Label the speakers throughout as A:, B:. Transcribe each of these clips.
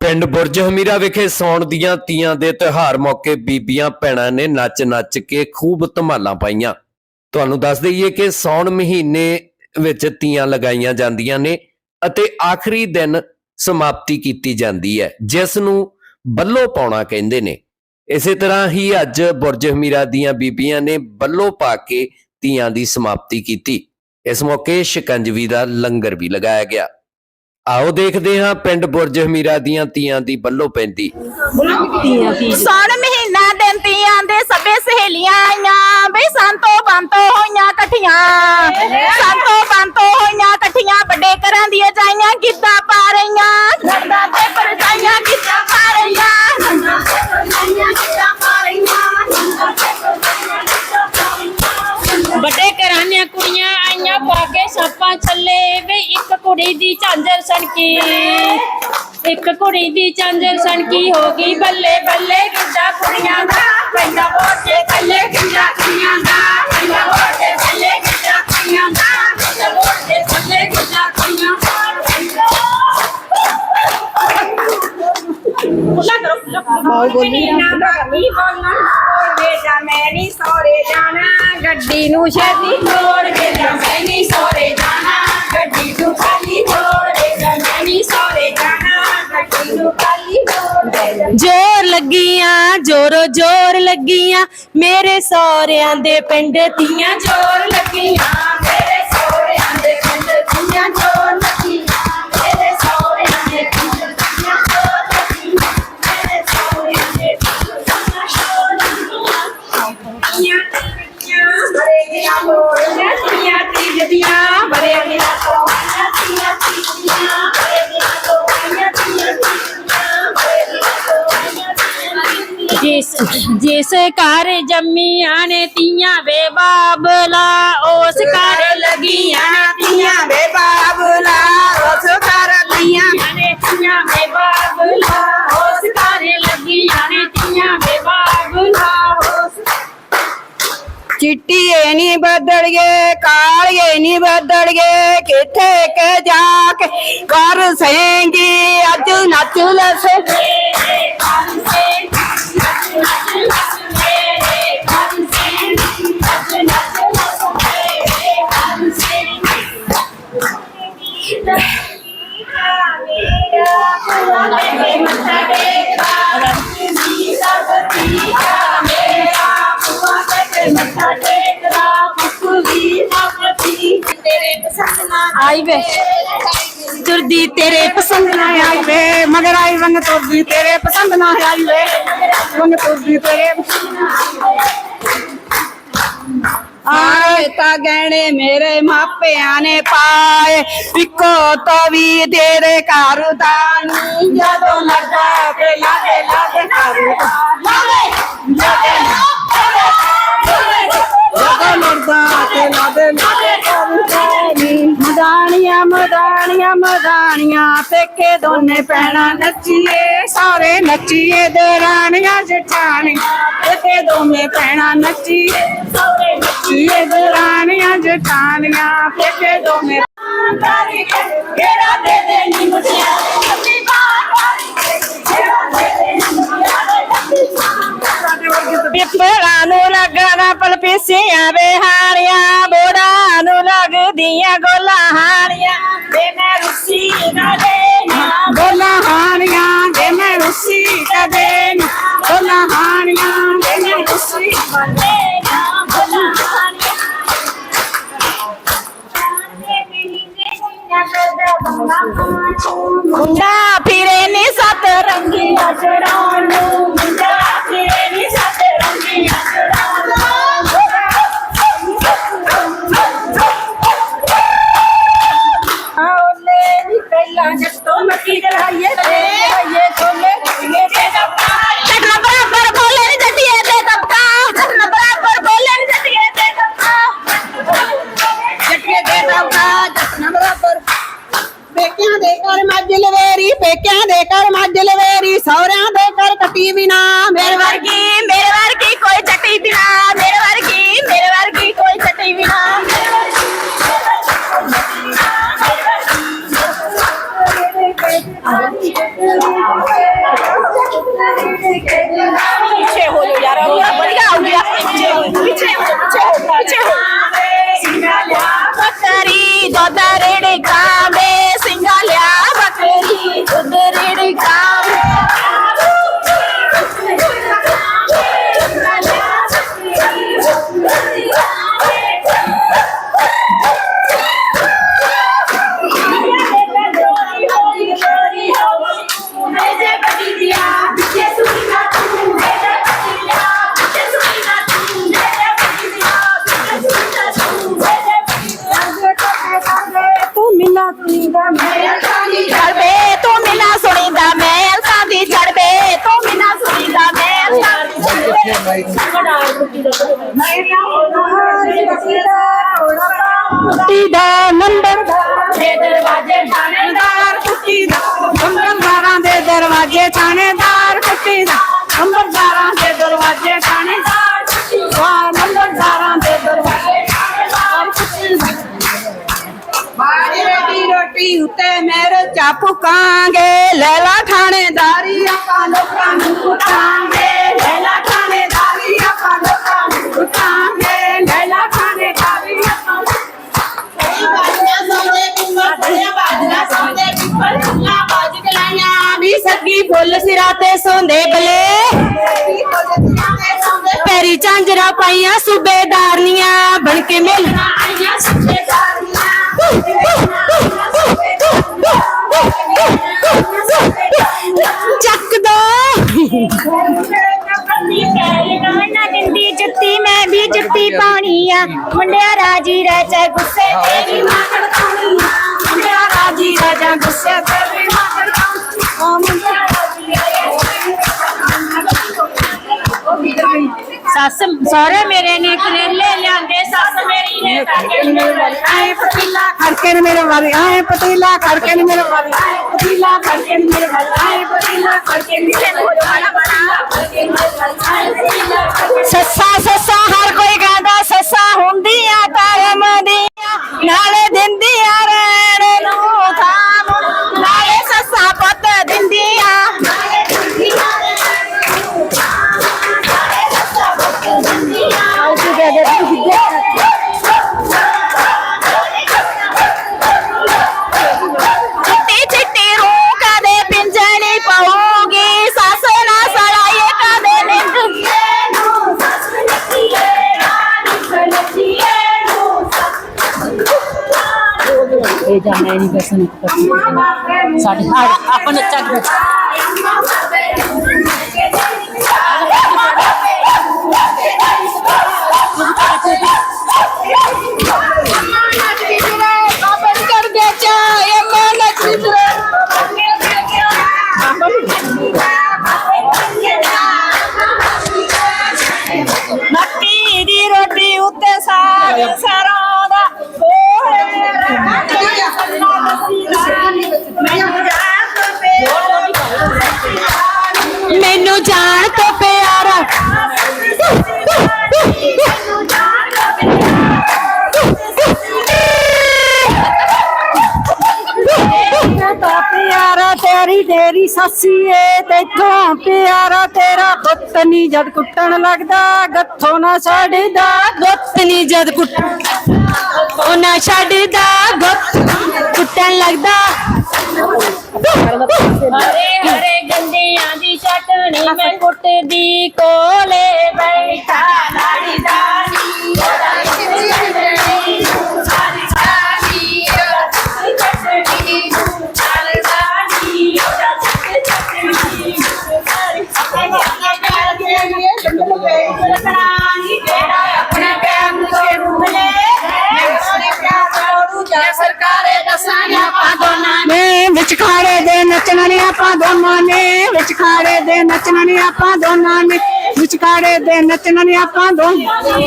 A: ਪਿੰਡ ਬੁਰਜ ਹਮੀਰਾ ਵਿਖੇ ਸੌਣ ਦੀਆਂ ਤੀਆਂ ਦੇ ਤਿਉਹਾਰ ਮੌਕੇ ਬੀਬੀਆਂ ਭੈਣਾਂ ਨੇ ਨੱਚ-ਨੱਚ ਕੇ ਖੂਬ ਧਮਾਲਾਂ ਪਾਈਆਂ। ਤੁਹਾਨੂੰ ਦੱਸ ਦਈਏ ਕਿ ਸੌਣ ਮਹੀਨੇ ਵਿੱਚ ਤੀਆਂ ਲਗਾਈਆਂ ਜਾਂਦੀਆਂ ਨੇ ਅਤੇ ਆਖਰੀ ਦਿਨ ਸਮਾਪਤੀ ਕੀਤੀ ਜਾਂਦੀ ਹੈ, ਜਿਸ ਨੂੰ ਬੱਲੋ ਪਾਉਣਾ ਕਹਿੰਦੇ ਨੇ। ਇਸੇ ਤਰ੍ਹਾਂ ਹੀ ਅੱਜ ਬੁਰਜ ਹਮੀਰਾ ਦੀਆਂ ਬੀਬੀਆਂ ਨੇ ਬੱਲੋ ਪਾ ਕੇ ਤੀਆਂ ਦੀ ਸਮਾਪਤੀ ਕੀਤੀ। ਇਸ ਮੌਕੇ ਸ਼ਿਕੰਜਵੀ ਦਾ ਲੰਗਰ ਵੀ ਲਗਾਇਆ ਗਿਆ। ਆਓ ਦੇਖਦੇ ਹਾਂ ਪਿੰਡ ਬੁਰਜ ਹਮੀਰਾ ਦੀਆਂ ਤੀਆਂ ਦੀ ਬੱਲੋ ਪੈਂਦੀ।
B: ਸੌਣ ਮਹੀਨਾ ਦਿਨ ਤੀਆਂ ਦੇ ਸਭੇ ਸਹੇਲੀਆਂ ਆਈਆਂ ਬਈ ਸੰਤੋ ਬੰਤੋ ਹੋਈਆਂ ਇਕੱਠੀਆਂ। ਸੰਤੋ ਬੰਤੋ ਹੋਈਆਂ ਇਕੱਠੀਆਂ ਵੱਡੇ ਘਰਾਂ ਦੀਆਂ ਜਾਈਆਂ ਗਿੱਧਾ ਪਾ ਰਹੀਆਂ। ਨੰਦਾ ਤੇ ਪਰਜਾਈਆਂ ਗਿੱਧਾ ਪਾ ਰਹੀਆਂ। ਨੰਦਾ ਤੇ ਪਰਜਾਈਆਂ ਗਿੱਧਾ ਪਾ ਰਹੀਆਂ। ਨੰਦਾ ਤੇ ਪਰਜਾਈਆਂ ਗਿੱਧਾ ਪਾ ਰਹੀਆਂ।
C: ਵੱਡੇ ਘਰਾਣਿਆਂ ਕੁੜੀਆਂ ਆਈਆਂ ਪਾ ਕੇ ਛਾਪਾਂ ਛੱਲੇ। ਵੇ ਇੱਕ ਕੁੜੀ ਦੀ ਝਾਂਜਰ ਸਣਕੀ। ਇੱਕ ਕੁੜੀ ਦੀ ਝਾਂਜਰ ਸਣਕੀ ਹੋ ਗਈ ਬੱਲੇ ਬੱਲੇ ਗਿੱਧਾ ਕੁੜੀਆਂ ਦਾ। ਪੈਂਦਾ ਬੋਟੇ ਥੱਲੇ ਗਿੱਧਾ ਕੁੜੀਆਂ ਦਾ। ਪੈਂਦਾ ਬੋਟੇ ਥੱਲੇ ਗਿੱਧਾ ਕੁੜੀਆਂ ਦਾ। ਪੈਂਦਾ ਬੋਟੇ ਥੱਲੇ ਗਿੱਧਾ ਕੁੜੀਆਂ
B: ਬਾਉ ਬੋਲੀ
C: ਗੱਡੀ ਨੂੰ ਛੇਤੀ ਤੋੜ ਕੇ ਜਮੈਨੀ ਸੋਰੇ ਜਾਣਾ ਗੱਡੀ ਨੂੰ ਖਾਲੀ ਤੋੜ ਕੇ ਜਮੈਨੀ ਸੋਰੇ ਜਾਣਾ ਗੱਡੀ ਨੂੰ ਖਾਲੀ ਤੋੜ ਕੇ
D: ਜੋਰ ਲੱਗੀਆਂ ਜੋਰੋ ਜੋਰ ਲੱਗੀਆਂ ਮੇਰੇ ਸਹੁਰਿਆਂ ਦੇ ਪਿੰਡ
C: ਤੀਆਂ ਜੋਰ ਲੱਗੀਆਂ। ਮੇਰੇ ਸੋਹਰਿਆਂ ਦੇ ਪਿੰਡ ਤੀਆਂ ਜੋਰ ਲੱਗੀਆਂ ਤੀਆਂ ਤੀਆਂ ਬੜੇ ਦੀਆਂ ਲੋੜੀਆਂ ਤੀਆਂ ਤੀਜਦੀਆਂ ਬੜੇ ਦੀਆਂ ਲੋੜੀਆਂ ਤੀਆਂ ਤੀਜਦੀਆਂ ਬੜੇ ਦੀਆਂ ਲੋੜੀਆਂ ਤੀਆਂ ਤੀਜਦੀਆਂ ਬੜੇ ਦੀਆਂ
B: ਚਿੱਟੀਏ ਨੀ ਬਦਲ ਗਏ ਕਾਲੀਏ ਨਹੀਂ ਬਦਲ ਗਏ ਕਿੱਥੇ ਕੇ ਜਾ ਕੇ ਕਰ ਸੇਂਗੀ, ਅੱਜ ਨੱਚ ਲਸੇ
D: ਆਈ ਵੇ। ਤੁਰਦੀ ਤੇਰੇ
B: ਪਸੰਦ ਨਾ ਆਈ ਵੇ। ਮਗਰ ਆਈ ਵੰਗ ਤੁਰਦੀ ਤੇਰੇ ਪਸੰਦ ਨਾ ਆਈ ਵੇ। ਵੰਗ ਤੁਰਦੀ ਤੇਰੇ ਆਏ ਤਾਂ ਗਹਿਣੇ ਮੇਰੇ ਮਾਪਿਆਂ ਨੇ ਪਾਏ। ਪਿੱਕੋ ਤੋਂ ਵੀ ਤੇਰੇ ਘਰ ਦਾ ਨੀ। ਜਦੋਂ ਲੱਗਾ ਤੇ ਲਾਗੇ ਲਾਗੇ ਘਰ ਦਾ। ਜਦੋਂ ਦੋਨੇ ਪੈਣਾ ਨੱਚੀਏ। ਸਾਰੇ ਨੱਚੀਏ ਦਰਾਣੀਆਂ ਜਠਾਣੀਆਂ ਪੇਕੇ ਦੋਨੇ ਪੈਣਾ ਨੱਚੀਏ। ਸਾਰੇ ਨੱਚੀਏ ਦਰਾਣੀਆਂ ਜਠਾਣੀਆਂ। ਪੇਕੇ ਦੋਨੇ
C: ਕਿਹੜਾ ਦੇ ਦੇ ਨੀ ਮੁਟਿਆ ਅੱਧੀ ਬਾਤ ਕਿਹੜਾ ਦੇ ਦੇ ਨੀ ਮੁਟਿਆ
D: ਪਿੱਪਲਾਂ ਨੂੰ ਲੱਗਣਾ ਪਲਪੀਸੀਆਂ ਵੇ ਹਾਰੀਆਂ ਬੋੜਾ ਨੂੰ ਲੱਗਦੀਆਂ ਗੋਲਾਂ ਹਾਰੀਆਂ।
C: ਵੇ ਮੈਂ ਰੁੱਸੀ ਨਾ ਦੇ
D: Bolahaniyan deme rusi kadena Bolahaniyan deme rusi kadena Bolahaniyan
B: deme rusi kadena big bye. ਥਾਣੇਦਾਰ ਕੁੱਤੀ ਦਾ ਨੰਬਰਦਾਰਾਂ ਦੇ ਦਰਵਾਜ਼ੇ ਥਾਣੇਦਾਰ ਕੁੱਤੀ ਦਾ। ਨੰਬਰਦਾਰਾਂ ਦੇ ਦਰਵਾਜ਼ੇ ਥਾਣੇਦਾਰ ਕੁੱਤੀ ਦਾ। ਬਾਜਰੇ ਦੀ ਰੋਟੀ ਉੱਤੇ ਮੇਰੇ ਚਾਪੁਕਾਂਗੇ ਲੈਲਾ ਥਾਣੇਦਾਰੀ ਸੌਂਦੇ ਬਲੇ। ਪੈਰੀ ਝਾਂਜਰਾ ਪਾਈਆਂ ਸੂਬੇਦਾਰਨੀਆਂ, ਬਣ ਕੇ ਮਿਲਣਾ ਆਈਆਂ ਚੱਕ ਦੋ।
D: ਜੁੱਤੀ ਮੈਂ ਵੀ ਜੁੱਤੀ ਪਾਉਣੀ ਆ ਮੁੰਡਿਆ ਰਾਜੀ ਰਹਿ ਗੁੱਸੇ ਤੇ ਵੀ
B: ਮਾਰ ਖਾਣੀ ਮੁੰਡਿਆ ਰਾਜੀ ਰਾਜਾ ਗੁੱਸੇ ਤੇ ਵੀ ਮਾਰ ਆ। ਮੁੰਡਿਆ
D: ਸੱਸ ਸਹੁਰੇ ਮੇਰੇ ਨੇ ਕਰੇਲੇ ਲਿਆਂਦੇ ਸੱਸ ਮੇਰੀ ਨੇ
B: ਆਏ ਪਤੀਲਾ ਖੜਕੇ ਨੇ ਮੇਰੇ ਵਾਲੀ ਆਏ ਪਤੀਲਾ ਖੜਕੇ ਨੇ ਮੇਰੇ ਵਾਲੀ। ਆਏ ਪਤੀਲਾ ਖੜਕੇ ਨੇ ਮੇਰੇ ਵਾਲੀ ਆਏ ਪਤੀਲਾ ਖੜਕੇ ਨੇ ਮੇਰੇ ਵਾਲੀ।
C: ਇਹ ਜਾਣਾ ਨਹੀਂ ਬਸਨ ਸਾਡੇ ਆਪਾਂ ਨੱਚਾ
D: ਮੱਕੀ
B: ਤੇਰੀ ਤੇਰੀ ਸੱਸੀ ਏ ਤੇਥੋਂ ਪਿਆਰਾ ਤੇਰਾ ਪੁੱਤ ਨੀ ਜਦ ਕੁੱਟਣ ਲੱਗਦਾ ਗੱਥੋਂ ਨਾ ਛੱਡਦਾ
D: ਗੁੱਤ ਨੀ ਜਦ ਕੁੱਟ ਉਹ ਨਾ ਛੱਡਦਾ ਗੁੱਤ ਕੁੱਟਣ ਲੱਗਦਾ ਹਰੇ ਹਰੇ ਗੰਡਿਆਂ ਦੀ ਚਟਣੀ ਮੈਂ ਕੁੱਟਦੀ ਕੋਲੇ ਬੈਠਾ ਲਾੜੀ ਦਾਨੀ
B: ਨੱਚਣਾ ਨੀ ਆਪਾਂ ਦੋਨਾਂ ਨੇ ਵਿੱਚ ਖਾੜੇ ਦੇ ਨੱਚਣਾ ਨੀ ਆਪਾਂ ਦੋਨਾਂ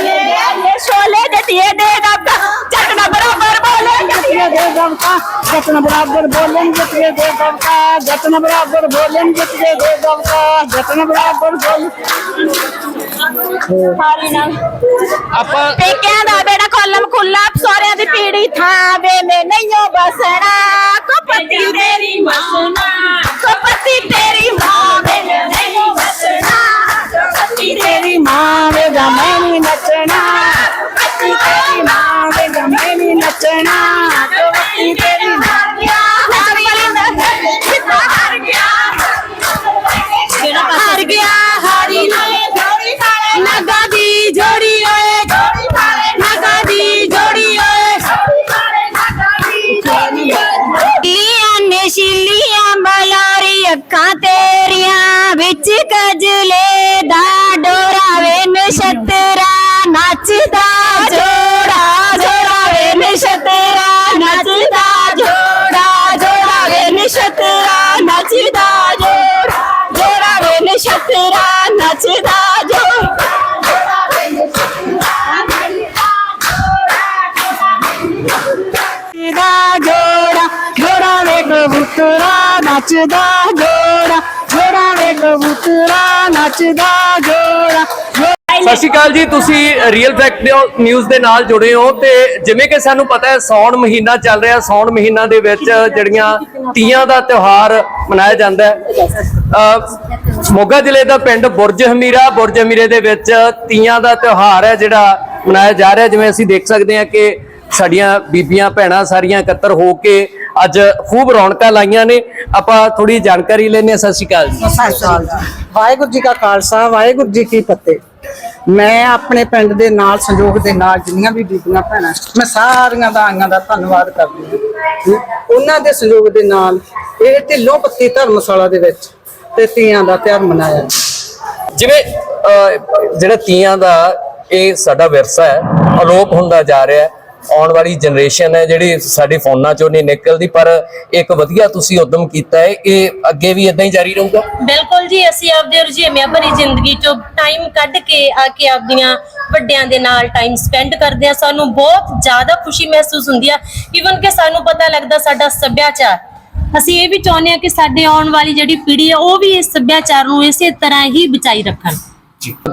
D: ਇਹ ਛੋਲੇ ਦੇ ਦੇ ਰੱਬਾ ਚੱਕਣਾ ਬਰਾਬਰ ਬੋਲੇ
B: ਜਤਿਏ ਦੇ ਦਬਕਾ ਜਤਨ ਬਰਾਬਰ ਬੋਲਣ ਜਤਿਏ ਦੇ ਦਬਕਾ ਜਤਨ ਬਰਾਬਰ ਬੋਲਣ ਜਤਿਏ ਦੇ ਦਬਕਾ ਜਤਨ ਬਰਾਬਰ ਬੋਲ ਹਾਲੀ ਨਾਲ।
A: ਆਪਾਂ
D: ਪੇਕਿਆਂ ਦਾ ਬੇੜਾ ਕੋਲਮ ਖੁੱਲਾ ਸੋਹਰਿਆਂ ਦੀ ਪੀੜੀ ਥਾਂ
B: ਵੇ ਮੈਂ ਨਹੀਂਓ ਬਸਣਾ। ਕੋ ਪਤੀ
E: ਤੇਰੀ ਮਾਂ ਕੋ ਪਤੀ ਤੇਰੀ ਨੱਚਦਾ ਜੋੜਾ ਜੋੜਾ ਵੇ ਕਬੂਤਰਾ ਨੱਚਦਾ ਜੋੜਾ
A: ਸਤਿ ਸ਼੍ਰੀ ਅਕਾਲ ਜੀ, ਤੁਸੀਂ ਰੀਅਲ ਫੈਕਟ ਨਿਊਜ਼ ਦੇ ਨਾਲ ਜੁੜੇ ਹੋ ਤੇ ਜਿਵੇਂ ਕਿ ਸਾਨੂੰ ਪਤਾ ਹੈ ਸੌਣ ਮਹੀਨਾ ਚੱਲ ਰਿਹਾ ਸੌਣ ਮਹੀਨਾ ਦੇ ਵਿੱਚ ਜਿਹੜੀਆਂ ਤੀਆਂ ਦਾ ਤਿਉਹਾਰ ਮਨਾਇਆ ਜਾਂਦਾ ਹੈ। ਮੋਗਾ ਜ਼ਿਲ੍ਹੇ ਦਾ ਪਿੰਡ ਬੁਰਜ ਹਮੀਰਾ, ਬੁਰਜ ਹਮੀਰੇ ਦੇ ਵਿੱਚ ਤੀਆਂ ਦਾ ਤਿਉਹਾਰ ਹੈ, ਜਿਹੜਾ ਮਨਾਇਆ ਜਾ ਰਿਹਾ ਜਿਵੇਂ ਅਸੀਂ ਦੇਖ ਸਕਦੇ ਹਾਂ ਕਿ ਸਾਡੀਆਂ ਬੀਬੀਆਂ, ਭੈਣਾਂ ਸਾਰੀਆਂ ਇਕੱਤਰ ਹੋ ਕੇ ਅੱਜ ਖੂਬ ਰੌਣਕਾਂ ਲਾਈਆਂ ਨੇ। ਆਪਾਂ ਥੋੜੀ ਜਾਣਕਾਰੀ ਲੈਣੇ ਸਤਿ ਸ਼੍ਰੀ ਅਕਾਲ ਜੀ।
F: ਵਾਹਿਗੁਰੂ ਜੀ ਕਾ ਖਾਲਸਾ ਵਾਹਿਗੁਰੂ ਜੀ ਕੀ ਫਤਿਹ। ਮੈਂ ਆਪਣੇ ਪਿੰਡ ਦੇ ਨਾਲ ਸੰਯੋਗ ਦੇ ਨਾਲ ਜਿੰਨੀਆਂ ਵੀ ਬੀਬੀਆਂ ਭੈਣਾਂ ਮੈਂ ਸਾਰੀਆਂ ਦਾ ਆਈਆਂ ਦਾ ਧੰਨਵਾਦ ਕਰਦੀ ਹਾਂ। ਉਹਨਾਂ ਦੇ ਸੰਯੋਗ ਦੇ ਨਾਲ ਇਹ ਢਿੱਲੋਂ ਪੱਤੀ ਧਰਮਸ਼ਾਲਾ ਦੇ ਵਿੱਚ ਤੇ ਤੀਆਂ ਦਾ ਤਿਉਹਾਰ ਮਨਾਇਆ।
A: ਜਿਵੇਂ ਜਿਹੜਾ ਤੀਆਂ ਦਾ ਇਹ ਸਾਡਾ ਵਿਰਸਾ ਹੈ ਅਲੋਪ ਹੁੰਦਾ ਜਾ ਰਿਹਾ ਹੈ ਆਉਣ ਵਾਲੀ ਜਨਰੇਸ਼ਨ ਹੈ ਜਿਹੜੀ ਸਾਡੇ ਫੋਨਾਂ ਚੋਂ ਨਹੀਂ ਨਿਕਲਦੀ, ਪਰ ਇੱਕ ਵਧੀਆ ਤੁਸੀਂ ਉਦਮ ਕੀਤਾ ਹੈ, ਇਹ ਅੱਗੇ ਵੀ ਇਦਾਂ ਹੀ ਜਾਰੀ ਰਹੂਗਾ?
G: ਬਿਲਕੁਲ ਜੀ, ਅਸੀਂ ਆਪਦੇ ਰੁਝੇਵਿਆਂ ਭਰੀ ਜ਼ਿੰਦਗੀ ਚੋਂ ਟਾਈਮ ਕੱਢ ਕੇ ਆ ਕੇ ਆਪਦੀਆਂ ਵੱਡਿਆਂ ਦੇ ਨਾਲ ਟਾਈਮ ਸਪੈਂਡ ਕਰਦੇ ਆ ਸਾਨੂੰ ਬਹੁਤ ਜ਼ਿਆਦਾ ਖੁਸ਼ੀ ਮਹਿਸੂਸ ਹੁੰਦੀ ਆ। ਇਵਨ ਕਿ ਸਾਨੂੰ ਪਤਾ ਲੱਗਦਾ ਸਾਡਾ ਸੱਭਿਆਚਾਰ। ਅਸੀਂ ਇਹ ਵੀ ਚਾਹੁੰਦੇ ਆ ਕਿ ਸਾਡੇ ਆਉਣ ਵਾਲੀ ਜਿਹੜੀ ਪੀੜ੍ਹੀ ਆ, ਉਹ ਵੀ ਇਸ ਸੱਭਿਆਚਾਰ ਨੂੰ ਇਸੇ ਤਰ੍ਹਾਂ ਹੀ ਬਚਾਈ ਰੱਖਣ।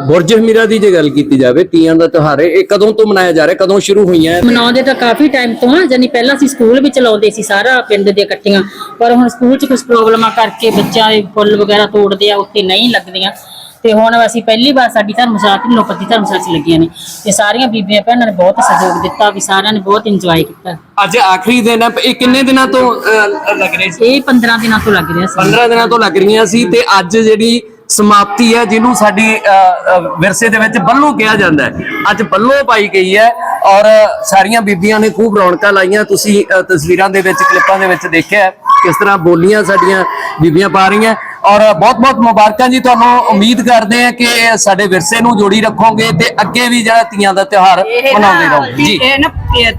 A: ਬੁਰਜ ਹਮੀਰਾ ਦੀ ਜੇ ਗੱਲ ਕੀਤੀ ਜਾਵੇ ਤੀਆਂ ਦਾ ਤਿਉਹਾਰ ਇਹ ਕਦੋਂ ਤੋਂ ਮਨਾਇਆ ਜਾ ਰਿਹਾ ਕਦੋਂ ਸ਼ੁਰੂ ਹੋਈਆਂ ਹੈ?
C: ਮਨਾਉਂਦੇ ਤਾਂ ਕਾਫੀ ਟਾਈਮ ਤੋਂ ਆ ਜਾਨੀ ਪਹਿਲਾਂ ਅਸੀਂ ਸਕੂਲ ਵਿੱਚ ਲਾਉਂਦੇ ਸੀ ਸਾਰਾ ਪਿੰਡ ਦੇ ਇਕੱਠੀਆਂ ਪਰ ਹੁਣ ਸਕੂਲ 'ਚ ਕੁਝ ਪ੍ਰੋਬਲਮਾਂ ਕਰਕੇ ਬੱਚਿਆਂ ਦੇ ਫੁੱਲ ਵਗੈਰਾ ਤੋੜਦੇ ਆ ਉੱਥੇ ਨਹੀਂ ਲੱਗਦੀਆਂ। ਤੇ ਹੁਣ ਅਸੀਂ ਪਹਿਲੀ ਵਾਰ ਸਾਡੀ ਧਰਮਸ਼ਾਲਾ ਤੇ ਲੋਕਪਤੀ ਧਰਮਸ਼ਾਲਾ 'ਚ ਲੱਗੀਆਂ ਨੇ। ਤੇ ਸਾਰੀਆਂ ਬੀਬੀਆਂ ਭੈਣਾਂ ਨੇ ਬਹੁਤ ਸਹਿਯੋਗ ਦਿੱਤਾ ਵੀ ਸਾਰਿਆਂ ਨੇ ਬਹੁਤ ਇੰਜੋਏ ਕੀਤਾ।
A: ਅੱਜ ਆਖਰੀ ਦਿਨ ਹੈ ਇਹ ਕਿੰਨੇ ਦਿਨਾਂ ਤੋਂ ਅਹ, ਲੱਗ ਰਹੇ ਸੀ
C: ਇਹ 15 ਦਿਨਾਂ ਤੋਂ ਲੱਗ ਰਿਹਾ ਸੀ।
A: 15 ਦਿਨਾਂ ਤੋਂ ਲੱਗ ਰਹੀਆਂ ਸੀ ਤੇ ਅੱਜ ਜਿਹੜੀ ਸਮਾਪਤੀ ਹੈ ਜਿਹਨੂੰ ਸਾਡੀ ਵਿਰਸੇ ਦੇ ਵਿੱਚ ਬੱਲੋ ਕਿਹਾ ਜਾਂਦਾ ਹੈ। ਅੱਜ ਬੱਲੋ ਪਾਈ ਗਈ ਹੈ ਔਰ ਸਾਰੀਆਂ ਬੀਬੀਆਂ ਨੇ ਖੂਬ ਰੌਣਕਾਂ ਲਾਈਆਂ। ਤੁਸੀਂ ਤਸਵੀਰਾਂ ਦੇ ਵਿੱਚ ਕਲਿੱਪਾਂ ਦੇ ਵਿੱਚ ਦੇਖਿਆ ਕਿਸ ਤਰ੍ਹਾਂ ਬੋਲੀਆਂ ਸਾਡੀਆਂ ਬੀਬੀਆਂ ਪਾ ਰਹੀਆਂ। ਔਰ ਬਹੁਤ-ਬਹੁਤ ਮੁਬਾਰਕਾਂ ਜੀ ਤੁਹਾਨੂੰ। ਉਮੀਦ ਕਰਦੇ ਹਾਂ ਕਿ ਸਾਡੇ ਵਿਰਸੇ ਨੂੰ ਜੋੜੀ ਰੱਖੋਗੇ ਤੇ ਅੱਗੇ ਵੀ ਜਿਹੜਾ ਤੀਆਂ ਦਾ ਤਿਉਹਾਰ ਮਨਾਉਂਦੇ ਰਹੋਗੇ ਜੀ।
H: ਇਹ ਨਾ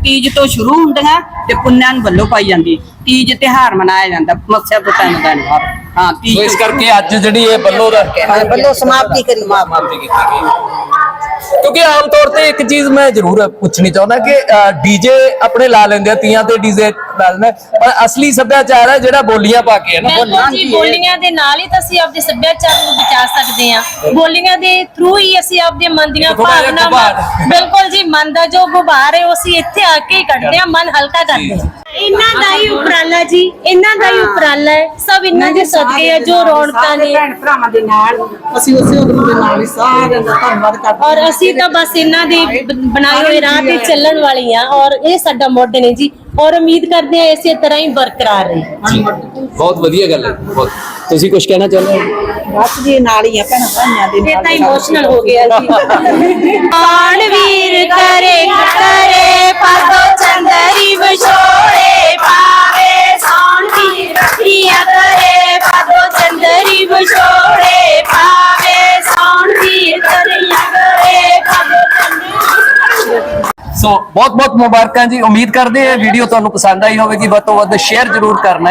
H: ਤੀਜ ਤੋਂ ਸ਼ੁਰੂ ਹੁੰਦੀਆਂ ਤੇ ਪੁੰਨਿਆਂ ਨੂੰ ਵੱਲੋਂ ਪਾਈ ਜਾਂਦੀ। ਤੀਜ ਤਿਹਾਰ ਮਨਾਇਆ ਜਾਂਦਾ। ਮੱਸਿਆ ਤੋਂ ਤਿੰਨ ਦਿਨ ਬਾਅਦ ਹਾਂ ਤੀਜ
A: ਸੋ ਇਸ ਕਰਕੇ ਅੱਜ ਜਿਹੜੀ ਇਹ ਬੱਲੋ ਦਾ
F: ਵੱਲੋਂ ਸਮਾਪਤੀ ਕਰੀ
A: ਸਮਾਪਤੀ ਕੀਤੀ ਗਈ ਕਿਉਂਕਿ ਆਮ ਤੌਰ ਤੇ ਇੱਕ ਚੀਜ਼ ਮੈਂ ਜ਼ਰੂਰ ਪੁੱਛਣੀ ਚਾਹੁੰਦਾ ਕਿ ਡੀਜੇ ਆਪਣੇ ਲਾ ਲੈਂਦੇ ਆ ਤੀਆਂ ਤੇ ਡੀਜੇ ਲਾ ਲੈਂਦੇ ਆ, ਪਰ ਅਸਲੀ ਸੱਭਿਆਚਾਰ ਹੈ ਜਿਹੜਾ ਬੋਲੀਆਂ ਪਾ ਕੇ ਹੈ ਨਾ।
G: ਬਿਲਕੁਲ ਜੀ ਬੋਲੀਆਂ ਦੇ ਨਾਲ ਹੀ ਤਾਂ ਅਸੀਂ ਆਪਦੇ ਸੱਭਿਆਚਾਰ ਨੂੰ ਬਚਾ ਸਕਦੇ ਹਾਂ। ਬੋਲੀਆਂ ਦੇ ਥਰੂ ਹੀ ਅਸੀਂ ਆਪਦੇ ਮਨ ਦੀਆਂ ਭਾਵਨਾਵਾਂ। ਬਿਲਕੁਲ ਜੀ ਮਨ ਦਾ ਜੋ ਗੁਬਾਰ ਹੈ ਉਹ ਅਸੀਂ ਇੱਥੇ ਆ ਕੇ ਹੀ ਕੱਢਦੇ ਹਾਂ ਮਨ ਹਲਕਾ ਕਰਦੇ ਹਾਂ। ਇਹਨਾਂ ਦਾ ਹੀ ਉਪਰਾਲਾ ਜੀ ਇਹਨਾਂ ਦਾ ਹੀ ਉਪਰਾਲਾ ਹੈ। ਸਭ ਇਹਨਾਂ ਦੇ ਸਦਕੇ ਹੈ ਜੋ ਰੌਣਕਾਂ ਨੇ।
F: ਭੈਣ ਭਰਾਵਾਂ ਦੇ ਨਾਲ ਅਸੀਂ ਉਸੇ ਉਦਮ ਦੇ ਨਾਲ ਹੀ ਸਾਰਿਆਂ ਦਾ ਧੰਨਵਾਦ ਕਰਦੇ
G: ਔਰ ਅਸੀਂ ਤਾਂ ਬਸ ਇਹਨਾਂ ਦੇ ਬਣਾਏ ਹੋਏ ਰਾਹ ਤੇ ਚੱਲਣ ਵਾਲੀਆਂ ਔਰ ਇਹ ਸਾਡਾ ਮੁੱਢ ਨੇ ਜੀ। ਔਰ ਉਮੀਦ ਕਰਦੇ ਹਾਂ ਇਸੇ ਤਰ੍ਹਾਂ ਹੀ ਬਰਕਰਾਰ ਰਹੇ।
A: ਬਹੁਤ ਵਧੀਆ ਗੱਲ ਹੈ ਬਹੁਤ। ਤੁਸੀਂ ਕੁਝ ਕਹਿਣਾ ਚਾਹੁੰਦੇ ਹੋ?
F: ਬਸ ਜੀ ਨਾਲ ਹੀ ਆ ਭੈਣਾਂ ਭਾਈਆਂ ਦੇ
G: ਇਹ ਤਾਂ ਇਮੋਸ਼ਨਲ ਹੋ ਗਿਆ ਜੀ
B: ਕੌਣ ਵੀਰ ਕਰੇ ਕਰੇ ਪਾਦੋ ਚੰਦਰੀ ਵਿਛੋੜੇ ਪਾਵੇ। ਸੌਣ ਵੀਰ ਰੱਖੀਆਂ ਕਰੇ ਪਾਦੋ ਚੰਦਰੀ ਵਿਛੋੜੇ ਪਾਵੇ। ਸੌਣ ਵੀਰ ਕਰੀਆਂ ਕਰੇ ਪਾਦੋ ਚੰਦਰੀ।
A: ਸੋ ਬਹੁਤ ਬਹੁਤ ਮੁਬਾਰਕਾਂ ਜੀ। ਉਮੀਦ ਕਰਦੇ ਹਾਂ ਵੀਡੀਓ ਤੁਹਾਨੂੰ ਪਸੰਦ ਆਈ ਹੋਵੇਗੀ। ਵੱਧ ਤੋਂ ਵੱਧ ਸ਼ੇਅਰ ਜ਼ਰੂਰ ਕਰਨਾ